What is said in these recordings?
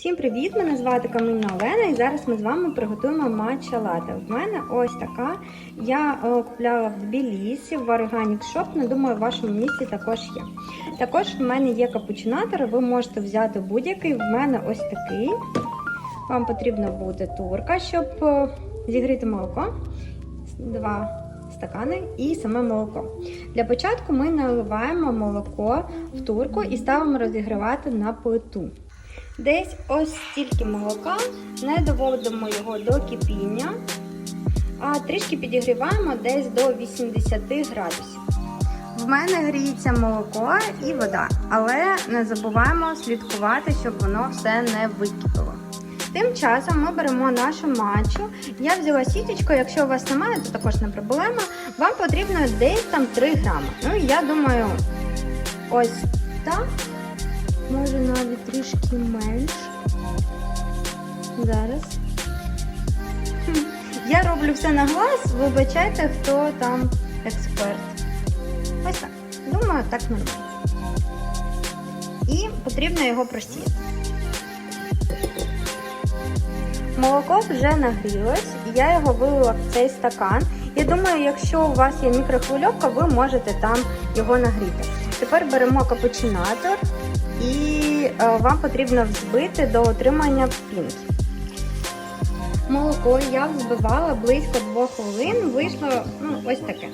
Всім привіт! Мене звати Камінна Олена, і зараз ми з вами приготуємо матча лате. В мене ось така. Я е, купляла в Тбілісі, в Organic Shop, не думаю, в вашому місті також є. Також в мене є капучинатор, ви можете взяти будь-який. В мене ось такий. Вам потрібна буде турка, щоб е, зігріти молоко. Два стакани і саме молоко. Для початку ми наливаємо молоко в турку і ставимо розігрівати на плиту. Десь ось стільки молока, не доводимо його до кипіння, а трішки підігріваємо десь до 80 градусів. В мене гріється молоко і вода, але не забуваємо слідкувати, щоб воно все не википіло. Тим часом ми беремо нашу матчу. Я взяла сітечку, якщо у вас немає, то також не проблема. Вам потрібно десь там 3 грами. Ну, я думаю, ось так. Може навіть трішки менш. Зараз. Я роблю все на глаз, вибачайте, хто там експерт. Ось так. Думаю, так нормально. І потрібно його просіяти. Молоко вже нагрілось, я його вилила в цей стакан. Я думаю, якщо у вас є мікрохвильовка, ви можете там його нагріти. Тепер беремо капучинатор вам потрібно взбити до отримання пінки. Молоко я взбивала близько 2 хвилин, вийшло ну, ось таке.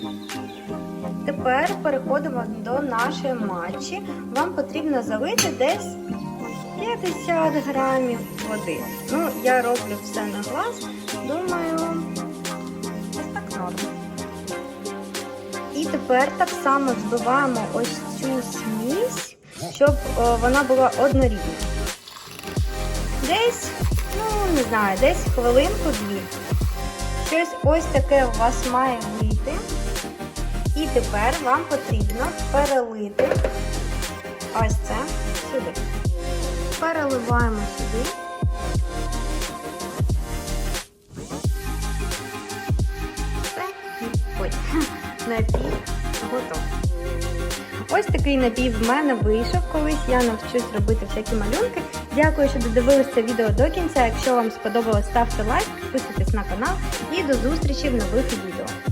Тепер переходимо до нашої матчі. Вам потрібно залити десь 50 грамів води. Ну, я роблю все на глаз. Думаю, ось так норм. І тепер так само збиваємо ось цю смісь, щоб о, вона була однорідна. Десь, ну не знаю, десь хвилинку-дві. Щось ось таке у вас має вийти. І тепер вам потрібно перелити ось це сюди. Переливаємо сюди. Все. Ой, напій готов. Ось такий напій в мене вийшов колись. Я навчусь робити всякі малюнки. Дякую, що додивилися це відео до кінця. Якщо вам сподобалось, ставте лайк, підписуйтесь на канал і до зустрічі в нових відео.